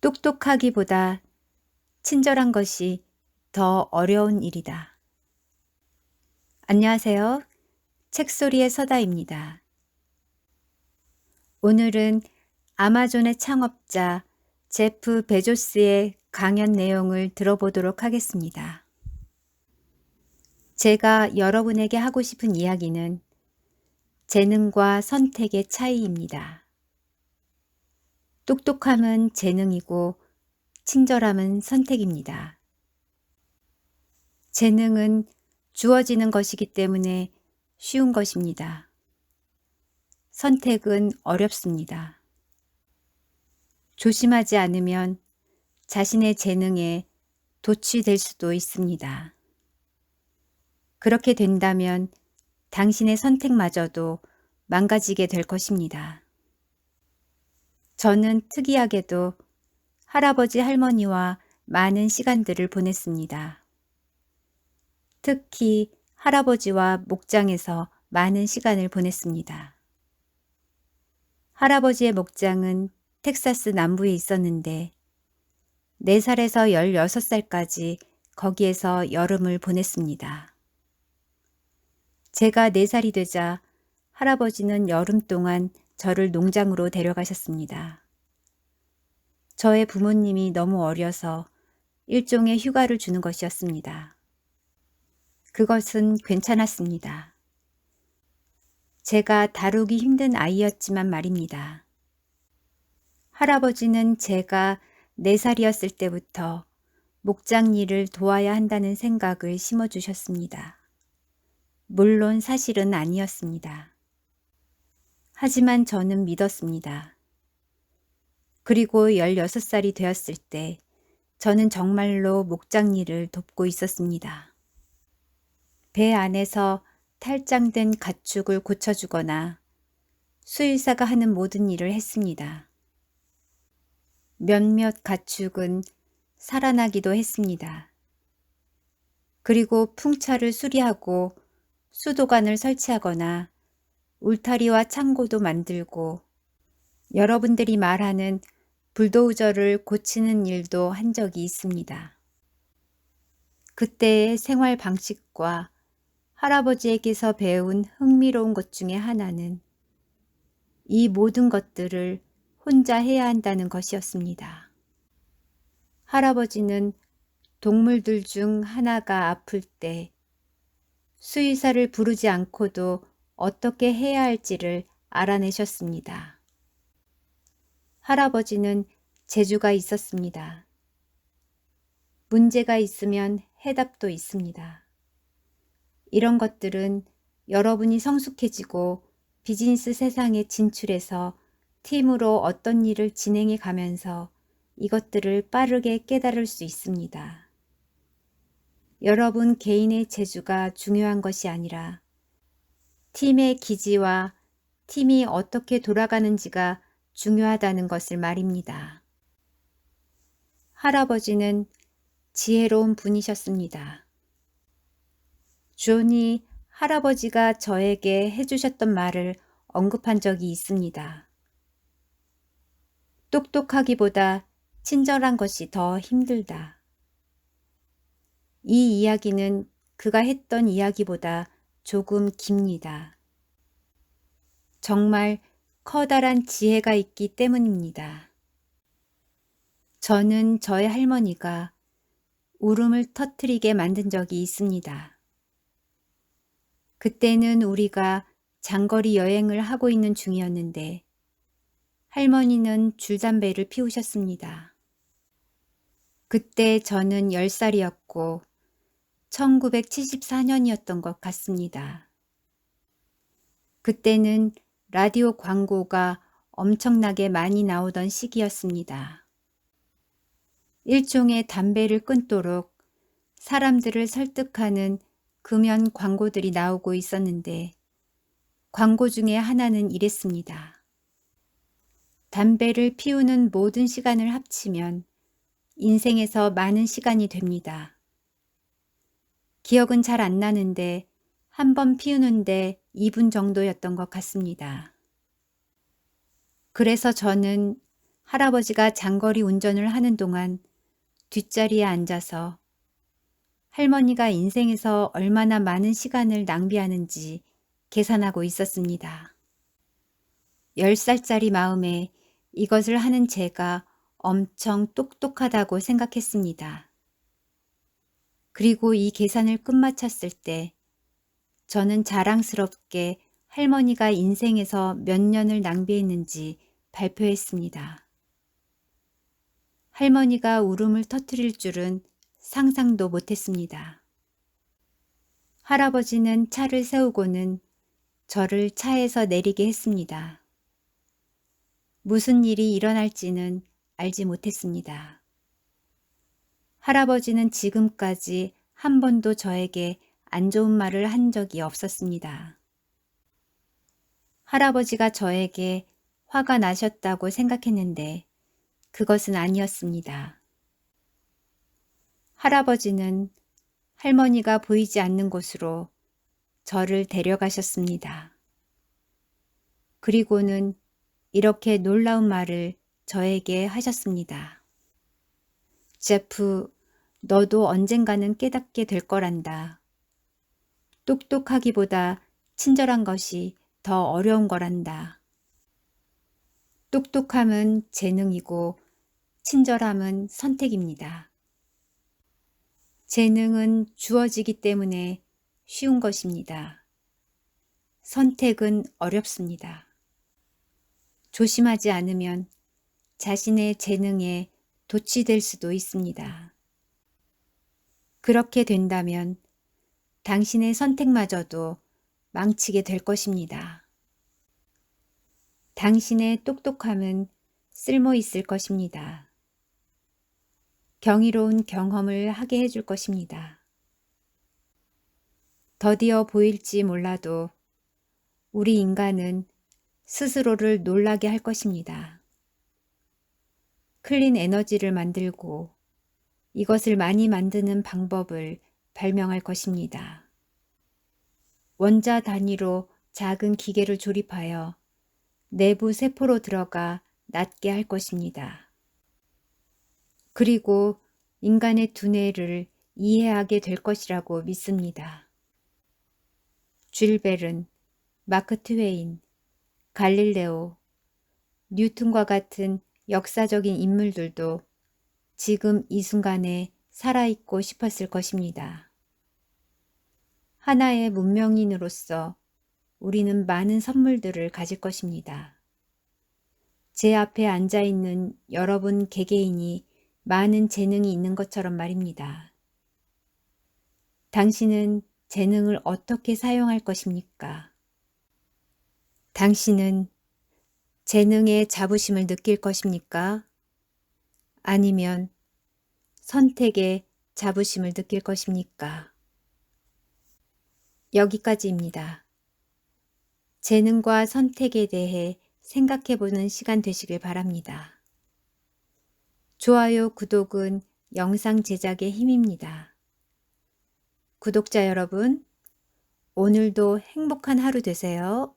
똑똑하기보다 친절한 것이 더 어려운 일이다. 안녕하세요. 책소리의 서다입니다. 오늘은 아마존의 창업자 제프 베조스의 강연 내용을 들어보도록 하겠습니다. 제가 여러분에게 하고 싶은 이야기는 재능과 선택의 차이입니다. 똑똑함은 재능이고 친절함은 선택입니다. 재능은 주어지는 것이기 때문에 쉬운 것입니다. 선택은 어렵습니다. 조심하지 않으면 자신의 재능에 도취될 수도 있습니다. 그렇게 된다면 당신의 선택마저도 망가지게 될 것입니다. 저는 특이하게도 할아버지 할머니와 많은 시간들을 보냈습니다. 특히 할아버지와 목장에서 많은 시간을 보냈습니다. 할아버지의 목장은 텍사스 남부에 있었는데 4살에서 16살까지 거기에서 여름을 보냈습니다. 제가 4살이 되자 할아버지는 여름 동안 저를 농장으로 데려가셨습니다. 저의 부모님이 너무 어려서 일종의 휴가를 주는 것이었습니다. 그것은 괜찮았습니다. 제가 다루기 힘든 아이였지만 말입니다. 할아버지는 제가 4살이었을 때부터 목장 일을 도와야 한다는 생각을 심어주셨습니다. 물론 사실은 아니었습니다. 하지만 저는 믿었습니다. 그리고 16살이 되었을 때 저는 정말로 목장 일을 돕고 있었습니다. 배 안에서 탈장된 가축을 고쳐주거나 수의사가 하는 모든 일을 했습니다. 몇몇 가축은 살아나기도 했습니다. 그리고 풍차를 수리하고 수도관을 설치하거나 울타리와 창고도 만들고 여러분들이 말하는 불도우저를 고치는 일도 한 적이 있습니다. 그때의 생활 방식과 할아버지에게서 배운 흥미로운 것 중에 하나는 이 모든 것들을 혼자 해야 한다는 것이었습니다. 할아버지는 동물들 중 하나가 아플 때 수의사를 부르지 않고도 어떻게 해야 할지를 알아내셨습니다. 할아버지는 재주가 있었습니다. 문제가 있으면 해답도 있습니다. 이런 것들은 여러분이 성숙해지고 비즈니스 세상에 진출해서 팀으로 어떤 일을 진행해 가면서 이것들을 빠르게 깨달을 수 있습니다. 여러분 개인의 재주가 중요한 것이 아니라 팀의 기지와 팀이 어떻게 돌아가는지가 중요하다는 것을 말입니다. 할아버지는 지혜로운 분이셨습니다. 존이 할아버지가 저에게 해주셨던 말을 언급한 적이 있습니다. 똑똑하기보다 친절한 것이 더 힘들다. 이 이야기는 그가 했던 이야기보다 조금 깁니다. 정말 커다란 지혜가 있기 때문입니다. 저는 저의 할머니가 울음을 터트리게 만든 적이 있습니다. 그때는 우리가 장거리 여행을 하고 있는 중이었는데 할머니는 줄담배를 피우셨습니다. 그때 저는 10살이었고 1974년이었던 것 같습니다. 그때는 라디오 광고가 엄청나게 많이 나오던 시기였습니다. 일종의 담배를 끊도록 사람들을 설득하는 금연 광고들이 나오고 있었는데 광고 중에 하나는 이랬습니다. 담배를 피우는 모든 시간을 합치면 인생에서 많은 시간이 됩니다. 기억은 잘 안 나는데 한 번 피우는데 2분 정도였던 것 같습니다. 그래서 저는 할아버지가 장거리 운전을 하는 동안 뒷자리에 앉아서 할머니가 인생에서 얼마나 많은 시간을 낭비하는지 계산하고 있었습니다. 10살짜리 마음에 이것을 하는 제가 엄청 똑똑하다고 생각했습니다. 그리고 이 계산을 끝마쳤을 때 저는 자랑스럽게 할머니가 인생에서 몇 년을 낭비했는지 발표했습니다. 할머니가 울음을 터뜨릴 줄은 상상도 못했습니다. 할아버지는 차를 세우고는 저를 차에서 내리게 했습니다. 무슨 일이 일어날지는 알지 못했습니다. 할아버지는 지금까지 한 번도 저에게 안 좋은 말을 한 적이 없었습니다. 할아버지가 저에게 화가 나셨다고 생각했는데 그것은 아니었습니다. 할아버지는 할머니가 보이지 않는 곳으로 저를 데려가셨습니다. 그리고는 이렇게 놀라운 말을 저에게 하셨습니다. 제프, 너도 언젠가는 깨닫게 될 거란다. 똑똑하기보다 친절한 것이 더 어려운 거란다. 똑똑함은 재능이고 친절함은 선택입니다. 재능은 주어지기 때문에 쉬운 것입니다. 선택은 어렵습니다. 조심하지 않으면 자신의 재능에 도취될 수도 있습니다. 그렇게 된다면 당신의 선택마저도 망치게 될 것입니다. 당신의 똑똑함은 쓸모 있을 것입니다. 경이로운 경험을 하게 해줄 것입니다. 더디어 보일지 몰라도 우리 인간은 스스로를 놀라게 할 것입니다. 클린 에너지를 만들고 이것을 많이 만드는 방법을 발명할 것입니다. 원자 단위로 작은 기계를 조립하여 내부 세포로 들어가 낫게 할 것입니다. 그리고 인간의 두뇌를 이해하게 될 것이라고 믿습니다. 쥘벨은 마크 트웨인, 갈릴레오, 뉴턴과 같은 역사적인 인물들도 지금 이 순간에 살아있고 싶었을 것입니다. 하나의 문명인으로서 우리는 많은 선물들을 가질 것입니다. 제 앞에 앉아 있는 여러분 개개인이 많은 재능이 있는 것처럼 말입니다. 당신은 재능을 어떻게 사용할 것입니까? 당신은 재능의 자부심을 느낄 것입니까? 아니면 선택의 자부심을 느낄 것입니까? 여기까지입니다. 재능과 선택에 대해 생각해 보는 시간 되시길 바랍니다. 좋아요, 구독은 영상 제작의 힘입니다. 구독자 여러분, 오늘도 행복한 하루 되세요.